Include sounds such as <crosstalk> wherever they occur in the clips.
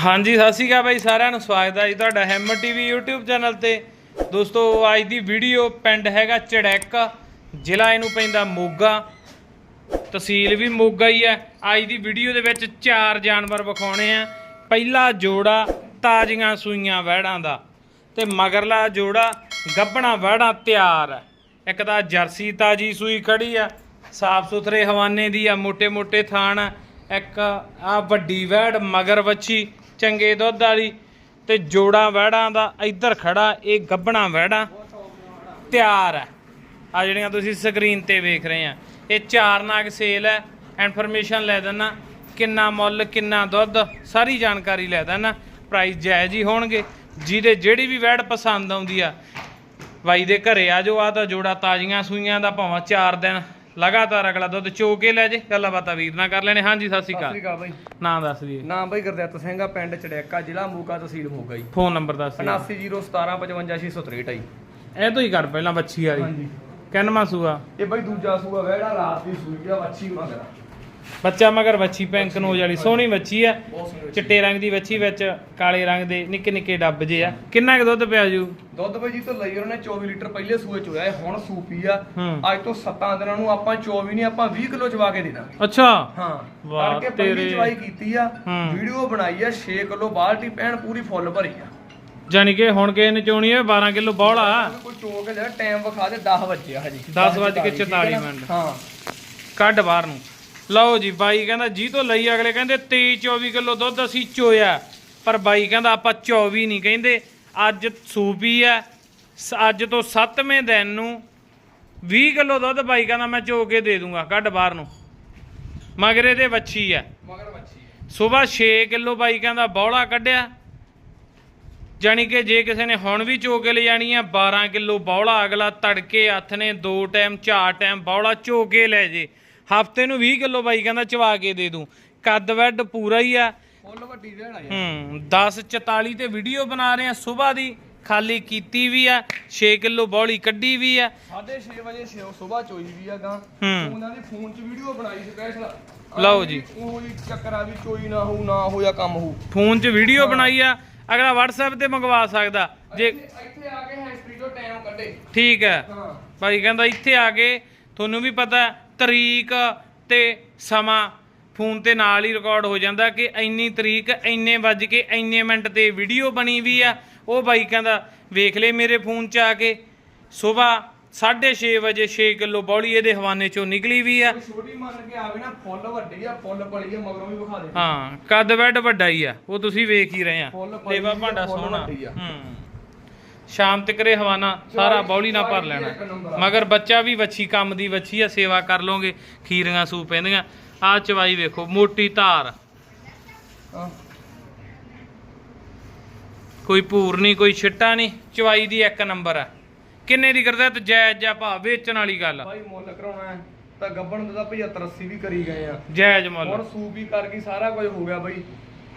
ਹਾਂਜੀ, ਸਤਿ ਸ਼੍ਰੀ ਅਕਾਲ ਬਾਈ ਸਾਰਿਆਂ ਨੂੰ, ਸਵਾਗਤ ਹੈ ਜੀ ਤੁਹਾਡਾ ਹੈਮਰ ਟੀਵੀ YouTube ਚੈਨਲ ਤੇ। ਦੋਸਤੋ, ਅੱਜ ਦੀ ਵੀਡੀਓ ਪਿੰਡ ਹੈਗਾ ਚੜੈਕ, ਜ਼ਿਲ੍ਹਾ ਇਹਨੂੰ ਪੈਂਦਾ ਮੋਗਾ। ਤਹਿਸੀਲ ਵੀ ਮੋਗਾ ਹੀ ਹੈ। ਅੱਜ ਦੀ ਵੀਡੀਓ ਦੇ ਵਿੱਚ ਚਾਰ ਜਾਨਵਰ ਵਿਖਾਉਣੇ ਆ। ਪਹਿਲਾ ਜੋੜਾ ਤਾਜ਼ੀਆਂ ਸੂਈਆਂ ਵਹਿੜਾਂ ਦਾ ਤੇ ਮਗਰਲਾ ਜੋੜਾ ਗੱਬਣਾ ਵਹਿੜਾਂ ਤਿਆਰ ਹੈ। ਇੱਕ ਤਾਂ ਜਰਸੀ ਤਾਜੀ ਸੂਈ ਖੜੀ ਆ ਸਾਫ਼ ਸੁਥਰੇ ਹਵਾਨੇ ਦੀ ਆ ਮੋٹے ਮੋٹے ਥਾਣ ਇੱਕ ਆ ਵੱਡੀ ਵੈੜ ਮਗਰ ਵੱਛੀ। ਚੰਗੇ ਦੁੱਧ ਵਾਲੀ ਤੇ ਜੋੜਾਂ ਵਹਿੜਾਂ ਦਾ ਇੱਧਰ ਖੜਾ, ਇਹ ਗੱਬਣਾ ਵਹਿੜਾਂ ਤਿਆਰ ਹੈ। ਆ ਜਿਹੜੀਆਂ ਤੁਸੀਂ ਸਕਰੀਨ ਤੇ ਵੇਖ ਰਹੇ ਆ, ਇਹ ਚਾਰ ਨਾਗ ਸੇਲ ਹੈ। ਇਨਫੋਰਮੇਸ਼ਨ ਲੈ ਦੇਣਾ ਕਿੰਨਾ ਮੁੱਲ, ਕਿੰਨਾ ਦੁੱਧ, ਸਾਰੀ ਜਾਣਕਾਰੀ ਲੈ ਦੇਣਾ ਪ੍ਰਾਈਸ ਜਾਇਜ਼ ਹੀ ਹੋਣਗੇ। ਜਿਹਦੇ ਜਿਹੜੀ ਵੀ ਵੈੜ ਪਸੰਦ ਆਉਂਦੀ ਆ, ਬਾਈ ਦੇ ਘਰੇ ਆ ਜਾਓ ਆ ਤਾਂ ਜੋੜਾ ਤਾਜ਼ੀਆਂ ਸੂਈਆਂ ਦਾ ਭਾਵਾਂ 4 ਦਿਨ ਲਗਾਤਾਰ ਅਗਲਾ ਦੁੱਧ ਚੋ ਕੇ ਲੈ ਜੇ ਗੱਲਾਂ ਬਾਤਾਂ ਵੀਰ ਨਾਲ ਕਰ ਲੈਣੇ। ਹਾਂਜੀ ਸਤਿ ਸ਼੍ਰੀ ਸਤਿ ਸ੍ਰੀ ਅਕਾਲ ਅਕਾਲ ਬਾਈ ਦੱਸ ਦਈਏ ਨਾਮ ਬਾਈ ਗੁਰਦਿੱਤ ਸਿੰਘ ਆ ਪਿੰਡ ਚੜੈਕਾ ਜ਼ਿਲ੍ਹਾ ਮੋਗਾ ਤਹਿਸੀਲ ਮੋਗਾ ਜੀ। ਫੋਨ ਨੰਬਰ ਦੱਸ ਦਈਏ 7901755663 ਜੀ। ਇਹ ਤੋਂ ਹੀ ਕਰ ਪਹਿਲਾਂ ਬੱਚੀ ਵਾਲੀ। ਹਾਂਜੀ। ਕਿੰਨਵਾਂ ਸੂਆ? ਇਹ ਬਾਈ ਦੂਜਾ ਸੂਆ ਵਹਿੜਾ ਰਾਤ ਦੀ ਸੂਈ ਆ ਵੱਛੀ ਮਗਰ ਬੱਚਾ ਮਗਰ ਬੱਚੀ ਪੈਂਕ ਨੋਜ ਵਾਲੀ ਸੋਹਣੀ ਬੱਚੀ ਆ ਚਿੱਟੇ ਰੰਗ ਦੀ ਬੱਚੀ ਵਿੱਚ ਕਾਲੇ ਰੰਗ ਦੇ ਨਿੱਕੇ ਨਿੱਕੇ ਡੱਬ ਜੇ ਆ। ਕਿੰਨਾ ਕੁ ਦੁੱਧ ਪਿਆ ਜੂ? ਦੁੱਧ ਬਾਈ ਜੀ ਤੋਂ ਲਈ ਉਹਨੇ 24 ਲੀਟਰ ਪਹਿਲੇ ਸੂਏ ਚੋਇਆ ਇਹ ਹੁਣ ਸੂਪੀ ਆ। ਹੂੰ। ਅੱਜ ਤੋਂ 7 ਦਿਨਾਂ ਨੂੰ ਆਪਾਂ 24 ਨਹੀਂ ਆਪਾਂ 20 ਕਿਲੋ ਚਵਾ ਕੇ ਦੇ ਦਾਂਗੇ ਅੱਛਾ। ਹਾਂ। ਵਾਹ, ਕਰਕੇ ਤੇਰੇ। ਪਹਿਲੀ ਚਵਾਈ ਕੀਤੀ ਆ ਹੂੰ। ਵੀਡੀਓ ਬਣਾਈ ਆ 6 ਕਿਲੋ ਬਾਲਟੀ ਪੈਣ ਪੂਰੀ ਫੁੱਲ ਭਰੀ ਆ। ਜਾਨੀ ਕਿ ਹੁਣ ਕਿਸੇ ਨੇ ਚੋਣੀ ਹੈ 12 ਕਿਲੋ ਬੌਲਾ। ਕੋਈ ਚੋ ਕੇ ਲੈ ਟਾਈਮ ਵਿਖਾ ਦੇ 10 ਵਜੇ ਆ ਹਜੀ। 10 ਵੱਜ ਕੇ 44 ਮਿੰਟ। ਹਾਂ। ਕੱਢ ਬਾਹਰ ਨੂੰ। ਲਓ ਜੀ ਬਾਈ ਕਹਿੰਦਾ ਜੀ ਤੋਂ ਲਈ ਅਗਲੇ ਕਹਿੰਦੇ 23 24 ਕਿਲੋ ਦੁੱਧ ਅਸੀਂ ਚੋਇਆ। ਪਰ ਬਾਈ ਕਹਿੰਦਾ ਆਪਾਂ 24 ਨਹੀਂ ਕਹਿੰਦੇ। ਅੱਜ ਸੂਪੀ ਆ ਸ- ਅੱਜ ਤੋਂ 7ਵੇਂ ਦਿਨ ਨੂੰ 20 ਕਿਲੋ ਦੁੱਧ ਬਾਈ ਕਹਿੰਦਾ ਮੈਂ ਚੋ ਕੇ ਦੇ ਦੂੰਗਾ ਕੱਢ ਬਾਹਰ ਨੂੰ। ਮਗਰੇ ਦੇ ਵੱਛੀ ਆ। ਮਗਰ ਵੱਛੀ। ਸਵੇਰ 6 ਕਿਲੋ ਬਾਈ ਕਹਿੰਦਾ ਬੌਲਾ ਕੱਢਿਆ। ਜਾਣੀ ਕਿ ਜੇ ਕਿਸੇ ਨੇ ਹੁਣ ਵੀ ਚੋ ਕੇ ਲੈ ਜਾਣੀ ਆ 12 ਕਿਲੋ ਬੌਲਾ ਅਗਲਾ ਤੜਕੇ ਹੱਥ ਨੇ ਦੋ ਟਾਈਮ ਚਾਰ ਟਾਈਮ ਬੌਲਾ ਚੋ ਕੇ ਲੈ ਜੇ। ਹਫ਼ਤੇ ਨੂੰ 20 ਕਿਲੋ ਬਾਈ ਕਹਿੰਦਾ ਚਵਾ ਕੇ ਦੇ ਦੂੰ। ਕੱਦ ਵੱਡ ਪੂਰਾ ਹੀ ਆ। ਫੁੱਲ ਵੱਡੀ ਵਹਿੜ ਆ ਹੂੰ 10:44 ਤੇ ਵੀਡੀਓ ਬਣਾ ਰਹੇ ਆ ਸਵੇਰ ਦੀ। ਖਾਲੀ ਕੀਤੀ ਵੀ ਆ 6 ਕਿਲੋ ਬੌਲੀ ਕੱਢੀ ਵੀ ਆ। 6:30 ਵਜੇ ਸਵੇਰ ਚੋਈ ਵੀ ਆ ਗਾਂ। ਹੂੰ। ਉਹਨਾਂ ਦੀ ਫੋਨ 'ਚ ਵੀਡੀਓ ਬਣਾਈ ਸਪੈਸ਼ਲ ਲਓ ਜੀ। ਉਹ ਹੀ ਚੱਕਰ ਆ ਵੀ ਚੋਈ ਨਾ ਹੋਊ ਨਾ ਹੋਇਆ ਕੰਮ ਹੋਊ। ਫੋਨ 'ਚ ਵੀਡੀਓ ਬਣਾਈ ਆ ਅਗਲਾ WhatsApp ਤੇ ਮੰਗਵਾ ਸਕਦਾ। ਜੇ ਇੱਥੇ ਆ ਕੇ ਹੈਂਸਪ੍ਰੀ ਤੋਂ ਟਾਈਮ ਕੱਢੇ। ਠੀਕ ਹੈ ਹਾਂ। ਭਾਈ ਕਹਿੰਦਾ ਇੱਥੇ ਆ ਕੇ ਤੁਹਾਨੂੰ ਵੀ ਪਤਾ ਤਰੀਕ ਤੇ ਸਮਾਂ। ਫੋਨ ਤੇ ਨਾਲ ਹੀ ਰਿਕਾਰਡ ਹੋ ਜਾਂਦਾ ਕਿ ਇੰਨੀ ਤਰੀਕ ਇੰਨੇ ਵੱਜ ਕੇ ਇੰਨੇ ਮਿੰਟ ਤੇ ਵੀਡੀਓ ਬਣੀ ਵੀ ਆ। ਉਹ ਬਾਈ ਕਹਿੰਦਾ ਵੇਖ ਲੈ ਮੇਰੇ ਫੋਨ 'ਚ ਆ ਕੇ ਸਵੇਰ 6:30 ਵਜੇ 6 ਕਿਲੋ ਬੌਲੀ ਇਹਦੇ ਹਵਾਨੇ 'ਚੋਂ ਨਿਕਲੀ ਵੀ ਆ। ਛੋਟੀ ਮੰਨ ਕੇ ਆਵੇ ਨਾ ਫੁੱਲ ਵੱਡੀ ਆ ਫੁੱਲ ਪਲੀ ਆ ਮਗਰੋਂ ਵੀ ਵਿਖਾ ਦੇ। ਹਾਂ ਕੱਦ ਬੈੱਡ ਵੱਡਾ ਹੀ ਆ ਉਹ ਤੁਸੀਂ ਵੇਖ ਹੀ ਰਹੇ ਆ। ਲੇਵਾ ਭਾਂਡਾ ਸੋਹਣਾ। ਵੱਡੀ। ਹੂੰ। ਸ਼ਾਮ ਤੱਕਰੇ ਹਵਾਨਾ ਸਾਰਾ ਬੌਲੀ ਨਾ ਭਰ ਲੈਣਾ। ਮਗਰ ਬੱਚਾ ਵੀ ਵੱਛੀ ਕੰਮ ਦੀ ਵੱਛੀ ਆ ਸੇਵਾ ਕਰ ਲੋਗੇ ਖੀਰੀਆਂ ਸੂ ਪੈਂਦੀਆਂ। ਆ ਚਵਾਈ ਵੇਖੋ ਮੋਟੀ ਧਾਰ। ਕੋਈ ਭੂਰ ਨਹੀਂ ਕੋਈ ਛਿੱਟਾ ਨਹੀਂ ਚਵਾਈ ਦੀ ਇੱਕ ਨੰਬਰ ਆ। ਕਿੰਨੇ ਦੀ ਕਰਦਾ ਤੇ ਜਾਇਜ਼ ਜਾਂ ਭਾ ਵੇਚਣ ਵਾਲੀ ਗੱਲ। ਭਾਈ ਮੁੱਲ ਕਰਾਉਣਾ ਹੈ ਤਾਂ ਗੱਬਣ ਦਾ 75 80 ਵੀ ਕਰੀ ਗਏ ਆ। ਜਾਇਜ਼ ਮੁੱਲ। ਹੁਣ ਸੂਪ ਵੀ ਕਰ ਗਈ ਸਾਰਾ ਕੁਝ ਹੋ ਗਿਆ ਬਈ।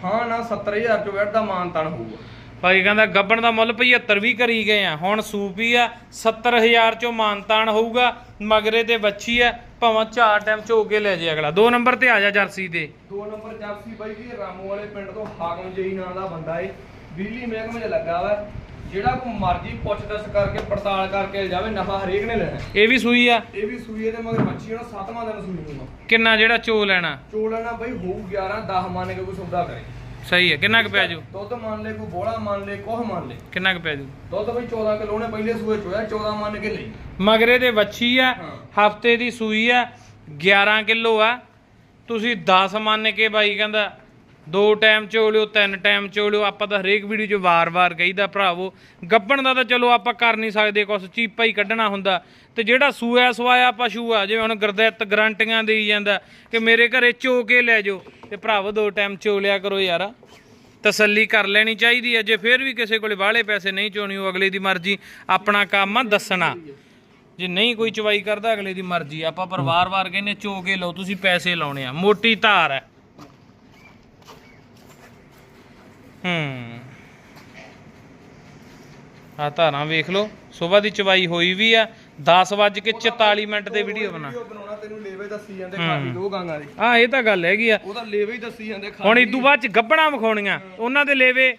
ਹਾਂ ਨਾ 70000 ਚੋਂ ਵੈਟ ਦਾ ਮਾਨ ਤਾਨ ਹੋਊਗਾ। ਭਾਈ ਕਹਿੰਦਾ ਗੱਬਣ ਦਾ ਮੁੱਲ 75 ਵੀ ਕਰੀ ਗਏ ਆ। ਹੁਣ ਸੂਪ ਆ 70000 ਚੋਂ ਮਾਨਤਾਨ ਹੋਊਗਾ ਮਗਰੇ ਤੇ ਬੱਚੀ ਆ ਭਾਵੇਂ ਚਾਰ ਟਾਈਮ ਚੋ ਕੇ ਲੈ ਜੇ ਅਗਲਾ। ਦੋ ਨੰਬਰ ਤੇ ਆ ਜਾ ਜਰਸੀ ਤੇ। ਦੋ ਨੰਬਰ ਜਰਸੀ ਬਾਈ ਜੀ ਰਾਮੂ ਵਾਲੇ ਪਿੰਡ ਤੋਂ ਹਾਕਮ ਜਈ ਨਾਂ ਦਾ ਬੰਦਾ ਏ। ਬਿਜਲੀ ਮਹਿਕਮੇ 'ਚ ਲੱਗਾ ਵਾ। ਜਿਹੜਾ ਕੋ ਮਰਜ਼ੀ ਪੁੱਛ ਦੱਸ ਕਰਕੇ ਪੜਤਾਲ ਕਰਕੇ ਜਾਵੇ ਨਫਾ ਹਰੇਕ ਨੇ ਲੈਣਾ। ਇਹ ਵੀ ਸੂਈ ਆ? ਇਹ ਵੀ ਸੂਈਏ ਤੇ ਮਗਰ ਬੱਚੀ ਹੁਣ ਸੱਤਵਾਂ ਦਿਨ ਸੂਈ ਨੂੰ ਕਿੰਨਾ ਜਿਹੜਾ ਚੋ ਲੈਣਾ? ਚੋ ਲੈਣਾ ਬਈ ਹੋਊ 11 10 ਮੰਨ ਕੇ ਕੋਈ ਸੌਦਾ ਕਰੇ। ਸਹੀ ਹੈ ਕਿੰਨਾ ਕੁ ਪਿਆ ਜੂ ਦੁੱਧ ਮੰਨ ਲੈ ਕੋਈ ਬੋਲਾ ਮੰਨ ਲੈ ਕੋਹ ਮੰਨ ਲੈ। ਕਿੰਨਾ ਕੁ ਪਿਆ ਜੂ ਦੁੱਧ ਬਈ 14 ਕਿਲੋ ਨੇ ਪਹਿਲੇ ਸੂਏ ਚੋਇਆ 14 ਮੰਨ ਕੇ ਲਈ। ਮਗਰੇ ਦੇ ਵੱਛੀ ਆ। ਹਫ਼ਤੇ ਦੀ ਸੂਈ ਆ 11 ਕਿਲੋ ਆ। ਤੁਸੀਂ 10 ਮੰਨ ਕੇ ਬਾਈ ਕਹਿੰਦਾ ਦੋ ਟਾਈਮ ਚੋਲਿਓ ਤਿੰਨ ਟਾਈਮ ਚੋਲਿਓ ਆਪਾਂ ਤਾਂ ਹਰੇਕ ਵੀਡੀਓ 'ਚ ਵਾਰ-ਵਾਰ ਕਹੀਦਾ ਭਰਾਵੋ। ਗੱਬਣ ਦਾ ਤਾਂ ਚਲੋ ਆਪਾਂ ਕਰ ਨਹੀਂ ਸਕਦੇ, ਕੁਛ ਚੀਪਾ ਹੀ ਕੱਢਣਾ ਹੁੰਦਾ। ਤੇ ਜਿਹੜਾ ਸੂਆ ਸਵਾਇਆ ਪਸ਼ੂ ਆ, ਜਿਵੇਂ ਹੁਣ ਗੁਰਦਿੱਤ ਗਰੰਟੀਆਂ ਦੇਈ ਜਾਂਦਾ, ਕਿ ਮੇਰੇ ਘਰੇ ਚੋ ਕੇ ਲੈ ਜਾਓ। ਤੇ ਭਰਾਵੋ, ਦੋ ਟਾਈਮ ਚੋਲਿਆ ਕਰੋ ਯਾਰ। ਤਸੱਲੀ ਕਰ ਲੈਣੀ ਚਾਹੀਦੀ ਹੈ ਜੇ ਫਿਰ ਵੀ ਕਿਸੇ ਕੋਲੇ ਬਾਹਲੇ ਪੈਸੇ ਨਹੀਂ ਚੋਣੀ, ਉਹ ਅਗਲੇ ਦੀ ਮਰਜ਼ੀ, ਆਪਣਾ ਕੰਮ ਆ, ਦੱਸਣਾ। ਜੇ ਨਹੀਂ ਕੋਈ ਚਵਾਈ ਕਰਦਾ, ਅਗਲੇ ਦੀ ਮਰਜ਼ੀ। ਆਪਾਂ ਪਰ ਵਾਰ-ਵਾਰ ਕਹਿੰਨੇ ਚੋ ਕੇ ਲਓ, ਤੁਸੀਂ ਪੈਸੇ ਲਾਉਣੇ ਆ। ਮੋਟੀ ਧਾਰ ਹੈ ਹੂੰ। ਆ ਧਾਰਾਂ ਵੇਖ ਲਓ ਸਵੇਰ ਦੀ ਚਵਾਈ ਹੋਈ ਵੀ ਆ 10:44 ਮਿੰਟ ਤੇ ਵੀਡੀਓ ਬਣਾ। ਬਣਾਉਣਾ ਤੈਨੂੰ ਲੇਵੇ ਦੱਸੀ ਜਾਂਦੇ ਹੂੰ। ਖਾਲੀ ਦੋ ਗਾਂਗਾਂ ਦੇ। ਆ ਇਹ ਤਾਂ ਗੱਲ ਹੈਗੀ ਆ। ਉਹਦਾ ਲੇਵੇ ਹੀ ਦੱਸੀ ਜਾਂਦੇ ਹੁਣ ਇਦੋਂ ਬਾਅਦ ਚ ਗੱਬਣਾ ਵਿਖਾਉਣੀਆਂ। ਉਹਨਾਂ ਦੇ ਲੇਵੇ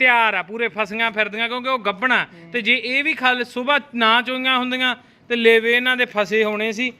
ਤਿਆਰ ਆ ਪੂਰੇ ਫਸੀਆਂ ਫਿਰਦੀਆਂ ਕਿਉਂਕਿ ਉਹ ਗੱਬਣਾ। ਤੇ ਜੇ ਇਹ ਵੀ ਖਾਲ ਸਵੇਰ ਨਾ ਚੋਈਆਂ ਹੁੰਦੀਆਂ ਤੇ ਲੇਵੇ ਇਹਨਾਂ ਦੇ ਫਸੇ ਹੋਣੇ ਸੀ।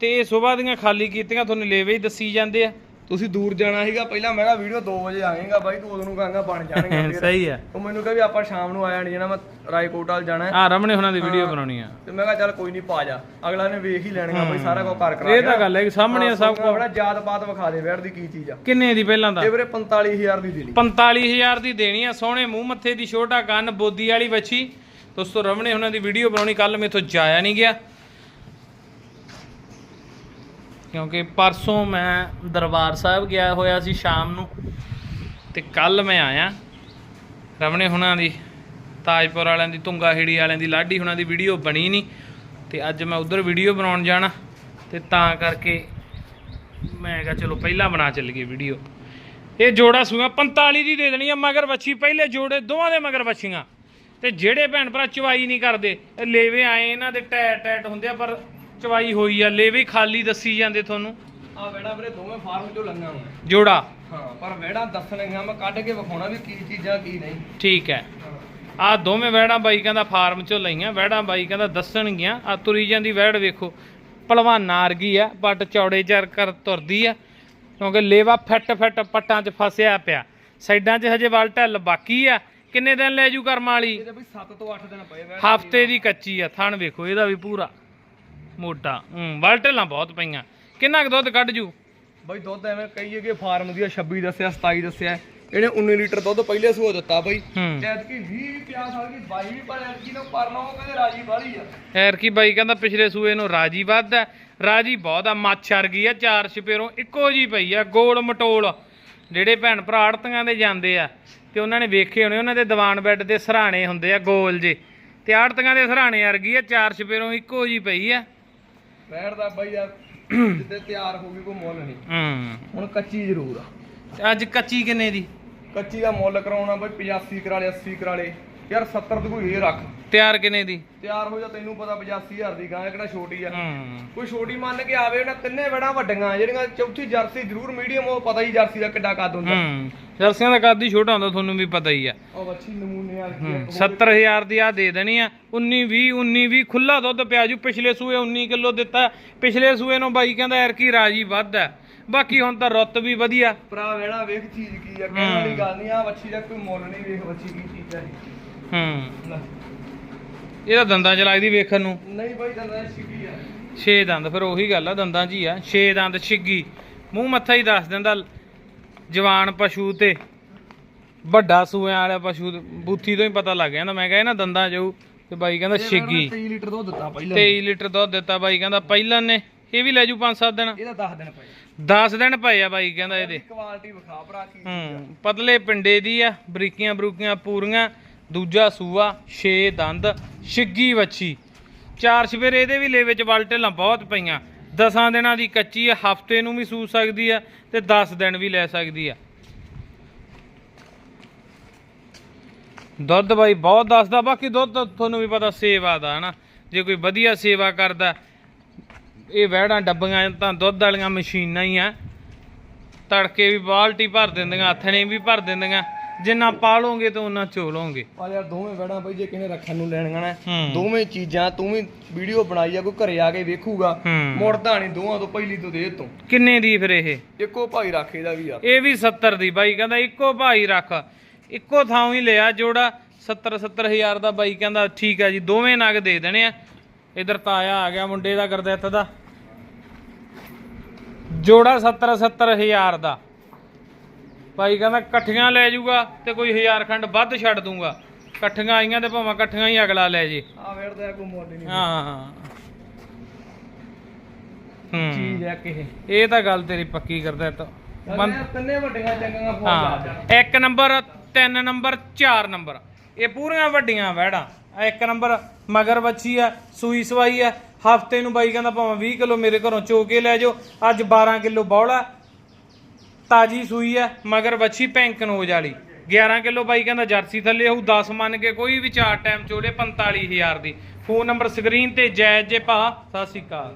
ਤੇ ਇਹ ਸਵੇਰ ਦੀਆਂ ਖਾਲੀ ਕੀਤੀਆਂ ਤੁਹਾਨੂੰ ਲੇਵੇ ਹੀ ਦੱਸੀ ਜਾਂਦੇ ਆ। ਤੁਸੀਂ ਦੂਰ ਜਾਣਾ ਸੀਗਾ ਪਹਿਲਾਂ ਮੈਂ ਕਿਹਾ ਵੀਡੀਓ 2 ਵਜੇ ਆਏਗਾ ਬਾਈ ਤੂੰ ਉਦੋਂ ਨੂੰ ਗਾਂਗਾ ਬਣ ਜਾਣਗੇ। <laughs> ਸਹੀ ਆ। ਉਹ ਮੈਨੂੰ ਕਹੇ ਵੀ ਆਪਾਂ ਸ਼ਾਮ ਨੂੰ ਆ ਜਾਣੀ ਜਣਾ ਮੈਂ ਰਾਏਕੋਟ ਵਾਲ ਜਾਣਾ। ਆ ਰਮਣੇ ਹੁਣਾਂ ਦੀ ਵੀਡੀਓ ਬਣਾਉਣੀ ਆ। ਤੇ ਮੈਂ ਕਿਹਾ ਚੱਲ ਕੋਈ ਨਹੀਂ ਪਾ ਜਾ। ਅਗਲਾ ਨੇ ਵੇਖ ਹੀ ਲੈਣੀਆਂ ਬਾਈ ਸਾਰਾ ਕੁਝ ਕਰ ਕਰਾ ਇਹ ਤਾਂ ਗੱਲ ਹੈ ਕਿ ਸਾਹਮਣੇ ਆ ਸਭ ਕੁਝ। ਬੜਾ ਜਾਤ ਪਾਤ ਵਿਖਾ ਦੇ ਵੈੜ ਦੀ ਕੀ ਚੀਜ਼ ਆ। ਕਿੰਨੇ ਦੀ ਪਹਿਲਾਂ ਤਾਂ ਇਹ ਵੀਰੇ 45000 ਦੀ ਦੇਣੀ 45000 ਦੀ ਦੇਣੀ ਆ ਸੋਹਣੇ ਮੂੰਹ ਮੱਥੇ ਦੀ ਛੋਟਾ ਕੰਨ ਬੋਦੀ ਵਾਲੀ ਵੱਛੀ। ਦੋਸਤੋ ਰਮਣੇ ਉਹਨਾਂ ਦੀ ਵੀਡੀਓ ਬਣਾਉਣੀ ਕੱਲ ਮੇਥੋਂ ਜਾਇਆ ਨਹੀਂ ਗਿਆ। ਕਿਉਂਕਿ ਪਰਸੋਂ ਮੈਂ ਦਰਬਾਰ ਸਾਹਿਬ ਗਿਆ ਹੋਇਆ ਸੀ ਸ਼ਾਮ ਨੂੰ ਤੇ ਕੱਲ ਮੈਂ ਆਇਆ। ਰਮਣੇ ਹੁਣਾਂ ਦੀ, ਤਾਜਪੁਰ ਵਾਲਿਆਂ ਦੀ ਤੁੰਗਾ ਹੀੜੀ ਵਾਲਿਆਂ ਦੀ, ਲਾਡੀ ਹੁਣਾਂ ਦੀ ਵੀਡੀਓ ਬਣੀ ਨਹੀਂ ਤੇ ਅੱਜ ਮੈਂ ਉਧਰ ਵੀਡੀਓ ਬਣਾਉਣ ਜਾਣਾ ਤੇ ਤਾਂ ਕਰਕੇ ਮੈਂ ਕਿਹਾ ਚਲੋ ਪਹਿਲਾਂ ਬਣਾ ਚੱਲੀਏ ਵੀਡੀਓ ਇਹ ਜੋੜਾ ਸੂਆ 45 ਦੀ ਦੇ ਦੇਣੀ ਆ ਮਗਰ ਵੱਛੀ, ਪਹਿਲੇ ਜੋੜੇ ਦੋਵਾਂ ਦੇ ਮਗਰ ਵੱਛੀਆਂ। ਤੇ ਜਿਹੜੇ ਭੈਣ ਭਰਾ ਚਵਾਈ ਨਹੀਂ ਕਰਦੇ, ਇਹ ਲੇਵੇ ਆਏ ਇਹਨਾਂ ਦੇ ਟੈਟ ਟੈਟ ਹੁੰਦੇ ਆ, ਪਰ ਚਵਾਈ ਹੋਈ ਆ ਲੇਵੇ ਖਾਲੀ ਦੱਸੀ ਜਾਂਦੇ ਤੁਹਾਨੂੰ। ਆ ਵੈੜਾ ਵੀਰੇ ਦੋਵੇਂ ਫਾਰਮ ਚੋਂ ਲੰਗਾ ਹੁਣ ਜੋੜਾ। ਹਾਂ ਪਰ ਵੈੜਾ ਦੱਸਣਗੀਆਂ ਮੈਂ ਕੱਢ ਕੇ ਵਿਖਾਉਣਾ ਵੀ ਕੀ ਚੀਜ਼ਾਂ ਕੀ ਨਹੀਂ। ਠੀਕ ਹੈ। ਆ ਦੋਵੇਂ ਵੈੜਾਂ ਬਾਈ ਕਹਿੰਦਾ ਫਾਰਮ ਚੋਂ ਲਈਆਂ ਵੈੜਾਂ ਬਾਈ ਕਹਿੰਦਾ ਦੱਸਣਗੀਆਂ। ਆ ਤੁਰੀ ਜਾਂਦੀ ਵੈੜ ਵੇਖੋ ਭਲਵਾਨਾ ਵਰਗੀ ਆ ਪੱਟ ਚੌੜੇ ਚਰ ਕਰ ਤੁਰਦੀ ਆ। ਕਿਉਂਕਿ ਲੇਵਾ ਫਿੱਟ ਫਿੱਟ ਪੱਟਾਂ 'ਚ ਫਸਿਆ ਪਿਆ। ਸਾਈਡਾਂ 'ਚ ਹਜੇ ਵਲ ਢੱਲ ਬਾਕੀ ਆ। ਕਿੰਨੇ ਦਿਨ ਲੈ ਜੂ ਕਰਮ ਵਾਲੀ? ਇਹਦੇ ਵੀ 7 ਤੋਂ 8 ਦਿਨ ਪਏ ਹਫ਼ਤੇ ਦੀ ਕੱਚੀ ਆ ਥਣ ਵੇਖੋ ਇਹਦਾ ਵੀ ਪੂਰਾ। ਮੋਟਾ ਹੂੰ ਵਲ ਢੱਲਾਂ ਬਹੁਤ ਪਈਆਂ। ਕਿੰਨਾ ਕੁ ਦੁੱਧ ਕੱਢ ਜੂ? ਬਾਈ ਦੁੱਧ ਐਵੇਂ ਕਹੀਏ ਕਿ ਫਾਰਮ ਦੀ ਆ 26 ਦੱਸਿਆ 27 ਦੱਸਿਆ। ਇਹਨੇ 19 ਲੀਟਰ ਦੁੱਧ ਪਹਿਲੇ ਸੂਆ ਦਿੱਤਾ ਬਾਈ। ਜਦ ਕਿ 20 ਵੀ ਪਿਆ ਸਾਲ ਦੀ 22 ਵੀ ਪਰ ਐਤਕੀ ਨੂੰ ਪਰਨਾ ਉਹ ਕਹਿੰਦੇ ਰਾਜੀ ਵਾਲੀ ਆ। ਐਰ ਕੀ ਬਾਈ ਕਹਿੰਦਾ ਪਿਛਲੇ ਸੂਏ ਨੂੰ ਰਾਜੀ ਵੱਧ ਹੈ। ਰਾਜੀ ਬਹੁਤ ਆ ਮੱਛ ਵਰਗੀ ਆ ਚਾਰ ਛਪੇਰੋਂ ਇੱਕੋ ਜੀ ਪਈ ਆ ਗੋਲ ਮਟੋਲ। ਜਿਹੜੇ ਭੈਣ ਭਰਾ ਆੜਤੀਆਂ ਦੇ ਜਾਂਦੇ ਆ ਤੇ ਉਹਨਾਂ ਨੇ ਵੇਖੇ ਹੋਣੇ ਉਹਨਾਂ ਦੇ ਦੀਵਾਨ ਬੈੱਡ ਦੇ ਸਰਾਣੇ ਹੁੰਦੇ ਆ ਗੋਲ ਜੇ ਤੇ ਆੜਤੀਆਂ ਦੇ ਸਰਾਣੇ ਵਰਗੀ ਆ ਚਾਰ ਛਪੇਰੋਂ ਇੱਕੋ ਜੀ ਪਈ ਆ। ਵੈੜ ਦਾ ਬਾਈ ਆ ਜਿੱਦੇ ਤਿਆਰ ਹੋ ਗਈ ਕੋਈ ਮੁੱਲ ਨਹੀਂ। ਹੂੰ। ਹੁਣ ਕੱਚੀ ਜ਼ਰੂਰ ਆ। ਅੱਜ ਕੱਚੀ ਕਿੰਨੇ ਦੀ? ਕੱਚੀ ਦਾ ਮੁੱਲ ਕਰਾਉਣਾ ਬਾਈ 85 ਕਰਾ ਲੈ 80 ਕਰਾ ਲੈ ਯਾਰ 70 ਦੀ ਕੋਈ ਇਹ ਰੱਖ। ਤਿਆਰ ਕਿੰਨੇ ਦੀ? ਤਿਆਰ ਹੋ ਜਾ ਤੈਨੂੰ ਪਤਾ 85000 ਦੀ ਗਾਂ ਕਿਹੜਾ ਛੋਟੀ ਆ। ਹੂੰ। ਕੋਈ ਛੋਟੀ ਮੰਨ ਕੇ ਆਵੇ ਉਹਨਾਂ ਤਿੰਨੇ ਵੜਾਂ ਵੱਡੀਆਂ ਜਿਹੜੀਆਂ ਚੌਥੀ ਜਰਸੀ ਜ਼ਰੂਰ ਮੀਡੀਅਮ ਉਹ ਪਤਾ ਹੀ ਜਰਸੀ ਦਾ ਕਿੱਡਾ ਕੱਦ ਹੁੰਦਾ। ਹੂੰ। ਜਰਸੀਆਂ ਦਾ ਕੱਦ ਹੀ ਛੋਟਾ ਹੁੰਦਾ ਤੁਹਾਨੂੰ ਵੀ ਪਤਾ ਹੀ ਆ। ਉਹ ਬੱਚੀ ਨਮੂਨੇ ਵਾਲੀ ਹੂੰ, ਆ। 70000 ਦੀ ਆ ਦੇ ਦੇਣੀ ਆ। 19 20 19 20 ਖੁੱਲਾ ਦੁੱਧ ਪਿਆ ਜੂ। ਪਿਛਲੇ ਸੂਏ 19 ਕਿਲੋ ਦਿੱਤਾ। ਪਿਛਲੇ ਸੂਏ ਨੂੰ ਬਾਈ ਕਹਿੰਦਾ ਯਾਰ ਕੀ ਰਾਜੀ ਵੱਧ ਹੈ ਬਾਕੀ ਹੁਣ ਤਾਂ ਰੁੱਤ ਵੀ ਵਧੀਆ। ਭਰਾ ਵੇਣਾ ਵੇਖ ਚੀਜ਼ ਕੀ ਆ ਕਹਿਣ ਵਾਲੀ ਗੱਲ ਨਹੀਂ ਆ ਬੱਚੀ ਦਾ ਕੋਈ ਮੁੱਲ ਨਹੀਂ ਵੇਖ ਬੱਚੀ ਕੀ ਚੀਜ਼ ਆ। ਹੂੰ। ਲੈ। ਇਹਦਾ ਦੰਦਾਂ ਚ ਲੱਗਦੀ ਵੇਖਣ ਨੂੰ। ਨਹੀਂ ਬਾਈ ਦੰਦਾਂ ਛਿੱਕੀ ਆ। 6 ਦੰਦ ਫਿਰ ਉਹੀ ਗੱਲ ਆ ਦੰਦਾਂ 'ਚ ਹੀ ਆ। 6 ਦੰਦ ਛਿੱਗੀ। ਮੂੰਹ ਮੱਥਾ ਹੀ ਦੱਸ ਦਿੰਦਾ ਜਵਾਨ ਪਸ਼ੂ ਤੇ। ਵੱਡਾ ਸੂਆਂ ਵਾਲਾ ਪਸ਼ੂ ਤੇ ਬੂਥੀ ਤੋਂ ਹੀ ਪਤਾ ਲੱਗ ਜਾਂਦਾ। ਮੈਂ ਕਹਿੰਦਾ ਦੰਦਾਂ ਜਾਊ ਤੇ ਬਾਈ ਕਹਿੰਦਾ ਛਿੱਗੀ। 23 ਲੀਟਰ ਦੁੱਧ ਦਿੱਤਾ ਪਹਿਲਾਂ। 23 ਲੀਟਰ ਦੁੱਧ ਦਿੱਤਾ ਬਾਈ ਕਹਿੰਦਾ ਪਹਿਲਾਂ ਨੇ। ਇਹ ਵੀ ਲੈ ਜੂ 5-7 ਦਿਨ। ਇਹਦਾ 10 ਦਿਨ ਪਏ 10 ਦਿਨ ਪਏ ਆ ਬਾਈ ਕਹਿੰਦਾ ਇਹਦੇ। ਕੁਆਲਿਟੀ ਵਿਖਾ ਭਰਾ ਕੀ ਹੂੰ ਪਤਲੇ ਪਿੰਡੇ ਦੀ ਆ ਬਰੀਕੀਆਂ ਬਰੂਕੀਆਂ ਪੂਰੀਆਂ। ਦੂਜਾ ਸੂਆ 6 ਦੰਦ, ਛਿੱਗੀ ਵੱਛੀ। ਚਾਰ ਸਵੇਰੇ ਇਹਦੇ ਵੀ ਲੇਵੇ 'ਚ ਵਲ ਢੇਲਾਂ ਬਹੁਤ ਪਈਆਂ। ਦਸਾਂ ਦਿਨਾਂ ਦੀ ਕੱਚੀ ਆ, ਹਫ਼ਤੇ ਨੂੰ ਵੀ ਸੂ ਸਕਦੀ ਹੈ ਤੇ 10 ਦਿਨ ਵੀ ਲੈ ਸਕਦੀ ਹੈ ਦੁੱਧ ਬਾਈ ਬਹੁਤ ਦੱਸਦਾ, ਬਾਕੀ ਦੁੱਧ ਤੁਹਾਨੂੰ ਵੀ ਪਤਾ ਸੇਵਾ ਦਾ, ਹਨਾ? ਜੇ ਕੋਈ ਵਧੀਆ ਸੇਵਾ ਕਰਦਾ, ਇਹ ਵਹਿੜਾਂ ਡੱਬੀਆਂ ਤਾਂ ਦੁੱਧ ਵਾਲੀਆਂ ਮਸ਼ੀਨਾਂ ਹੀ ਆ। ਤੜਕੇ ਵੀ ਬਾਲਟੀ ਭਰ ਦਿੰਦੀਆਂ ਹੱਥਣੇ ਵੀ ਭਰ ਦਿੰਦੀਆਂ। ਜਿੰਨਾ ਪਾਲੋਗੇ ਤੇ ਉਹਨਾਂ ਚੋਲੋਗੇ। ਆ ਯਾਰ ਦੋਵੇਂ ਵੜਾਂ ਬਈ ਜੇ ਕਿਸੇ ਨੇ ਰੱਖਣ ਨੂੰ ਲੈਣੀਆਂ ਨੇ ਦੋਵੇਂ ਚੀਜ਼ਾਂ ਤੂੰ ਵੀ ਵੀਡੀਓ ਬਣਾਈ ਆ ਕੋਈ ਘਰੇ ਆ ਕੇ ਵੇਖੂਗਾ। ਮੁੜਦਾ ਨਹੀਂ ਦੋਵਾਂ ਤੋਂ ਪਹਿਲੀ ਤੋਂ ਦੇ ਤੋਂ। ਕਿੰਨੇ ਦੀ ਫਿਰ ਇਹ? ਇੱਕੋ ਭਾਈ ਰੱਖੇ ਦਾ ਵੀ ਆ। ਇਹ ਵੀ 70 ਦੀ ਬਾਈ ਕਹਿੰਦਾ ਇੱਕੋ ਭਾਈ ਰੱਖ। ਇੱਕੋ ਥਾਂ ਹੀ ਲਿਆ ਜੋੜਾ 70 70000 ਦਾ ਬਾਈ ਕਹਿੰਦਾ ਠੀਕ ਆ ਜੀ ਦੋਵੇਂ ਨਗ ਦੇ ਦੇਣੇ ਆ। ਇਧਰ ਤਾਇਆ ਆ ਗਿਆ ਮੁੰਡੇ ਦਾ ਗਰਦਿੱਤ ਦਾ। ਜੋੜਾ 70 70000 ਦਾ। ਭਾਈ ਕਹਿੰਦਾ ਇਕੱਠੀਆਂ ਲੈ ਜਾਊਗਾ ਤੇ ਕੋਈ ਹਜ਼ਾਰ ਖੰਡ ਵੱਧ ਛੱਡ ਦੂੰਗਾ ਇਕੱਠੀਆਂ ਆਈਆਂ ਤੇ ਭਾਵੇਂ ਇਕੱਠੀਆਂ ਹੀ ਅਗਲਾ ਲੈ ਜੇ। ਆ ਵੇੜਦਾ ਕੋਈ ਮੁੱਲ ਨਹੀਂ। ਹਾਂ ਹੂੰ। ਚੀਜ਼ ਆ ਕਿਸੇ। ਇਹ ਤਾਂ ਗੱਲ ਤੇਰੀ ਪੱਕੀ ਕਰਦਾ ਤਾਂ। ਤਿੰਨੇ ਵੱਡੀਆਂ ਚੰਗੀਆਂ ਫੋਨ ਹਾਂ। ਇੱਕ ਨੰਬਰ ਤਿੰਨ ਨੰਬਰ ਚਾਰ ਨੰਬਰ। ਇਹ ਪੂਰੀਆਂ ਵੱਡੀਆਂ ਵਹਿੜਾਂ। ਆਹ ਇੱਕ ਨੰਬਰ ਮਗਰ ਬੱਚੀ ਆ ਸੂਈ ਸਵਾਈ ਆ। ਹਫ਼ਤੇ ਨੂੰ ਬਾਈ ਕਹਿੰਦਾ ਭਾਵੇਂ 20 ਕਿਲੋ ਮੇਰੇ ਘਰੋਂ ਚੋ ਕੇ ਲੈ ਜਾਓ। ਅੱਜ 12 ਕਿਲੋ ਬੌਲਾ। ਤਾਜੀ ਸੂਈ ਹੈ ਮਗਰ ਵੱਛੀ ਪੈਂਕ ਨੋਜ ਵਾਲੀ। 11 ਕਿਲੋ ਬਾਈ ਕਹਿੰਦਾ ਜਰਸੀ ਥੱਲੇ ਹੋਊ 10 ਮੰਨ ਕੇ ਕੋਈ ਵੀ ਚਾਰ ਟਾਈਮ ਚੋਲੇ 45000 ਦੀ। ਫੋਨ ਨੰਬਰ ਸਕਰੀਨ ਤੇ ਜੈ ਜੇ ਭਾ, ਸਤਿ ਸ਼੍ਰੀ ਅਕਾਲ।